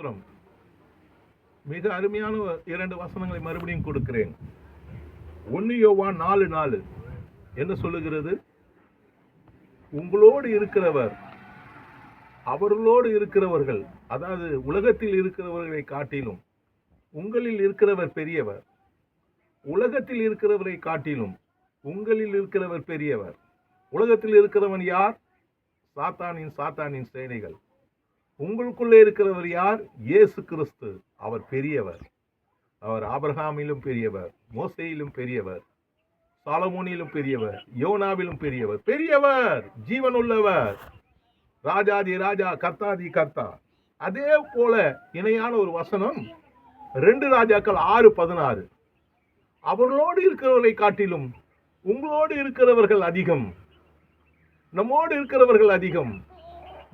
ஸ்தோத்திரம் மிக அருமையான இரண்டு வசனங்களை மறுபடியும் கொடுக்கிறேன். ஒன்னு யோவா நாலு நாலு. என்ன சொல்லுகிறது? உங்களோடு இருக்கிறவர் அவர்களோடு இருக்கிறவர்கள் அதாவது உலகத்தில் இருக்கிறவர்களை காட்டிலும் உங்களில் இருக்கிறவர் பெரியவர். உலகத்தில் இருக்கிறவரை காட்டிலும் உங்களில் இருக்கிறவர் பெரியவர். உலகத்தில் இருக்கிறவன் யார்? சாத்தானின் சாத்தானின் சேனைகள். உங்களுக்குள்ளே இருக்கிறவர் யார்? இயேசு கிறிஸ்து. அவர் பெரியவர். அவர் ஆபிரகாமிலும் பெரியவர் மோசையிலும் பெரியவர் சாலமோனிலும் பெரியவர் யோனாவிலும் பெரியவர். பெரியவர் ஜீவன் உள்ளவர் ராஜாதி ராஜா கர்த்தாதி கர்த்தா. அதே போல இணையான ஒரு வசனம் ரெண்டு ராஜாக்கள் ஆறு பதினாறு. அவர்களோடு இருக்கிறவர்களை காட்டிலும் உங்களோடு இருக்கிறவர்கள் அதிகம். நம்மோடு இருக்கிறவர்கள் அதிகம்.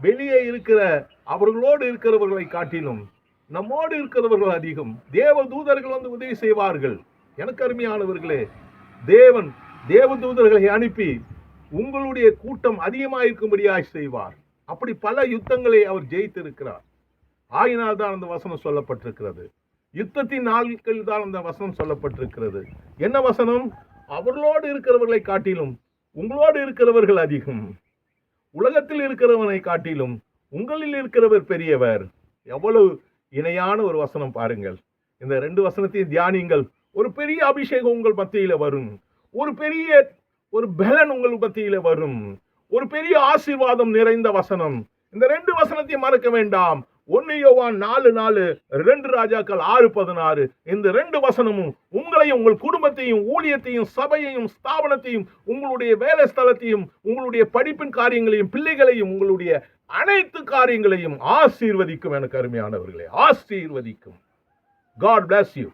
வெளியே இருக்கிற அவர்களோடு இருக்கிறவர்களை காட்டிலும் நம்மோடு இருக்கிறவர்கள் அதிகம். தேவ தூதர்கள் வந்து உதவி செய்வார்கள். எனக்கு அருமையானவர்களே தேவன் தேவ தூதர்களை அனுப்பி உங்களுடைய கூட்டம் அதிகமாயிருக்கும்படியாக செய்வார். அப்படி பல யுத்தங்களை அவர் ஜெயித்திருக்கிறார். ஆயினால் தான் அந்த வசனம் சொல்லப்பட்டிருக்கிறது. யுத்தத்தின் நாட்கள் தான் அந்த வசனம் சொல்லப்பட்டிருக்கிறது. என்ன வசனம்? அவர்களோடு இருக்கிறவர்களை காட்டிலும் உங்களோடு இருக்கிறவர்கள் அதிகம். உலகத்தில் இருக்கிறவனை காட்டிலும் உங்களில் இருக்கிறவர் பெரியவர். எவ்வளவு இணையான ஒரு வசனம் பாருங்கள். இந்த ரெண்டு வசனத்தையும் தியானிங்கள் ஒரு பெரிய அபிஷேகம் உங்கள் மத்தியில் வரும். ஒரு பெரிய ஒரு பலன் உங்கள் மத்தியில் வரும். ஒரு பெரிய ஆசீர்வாதம் நிறைந்த வசனம். இந்த ரெண்டு வசனத்தையும் மறக்க வேண்டாம். ஒன்னு யோவான் நாலு நாலு ரெண்டு ராஜாக்கள் ஆறு பதினாறு. இந்த ரெண்டு வசனமும் உங்களையும் உங்கள் குடும்பத்தையும் ஊழியத்தையும் சபையையும் ஸ்தாபனத்தையும் உங்களுடைய வேலை ஸ்தலத்தையும் உங்களுடைய படிப்பின் காரியங்களையும் பிள்ளைகளையும் உங்களுடைய அனைத்து காரியங்களையும் ஆசீர்வதிக்கும் எனக்கு அருமையானவர்களே. ஆசீர்வதிக்கும். God plus you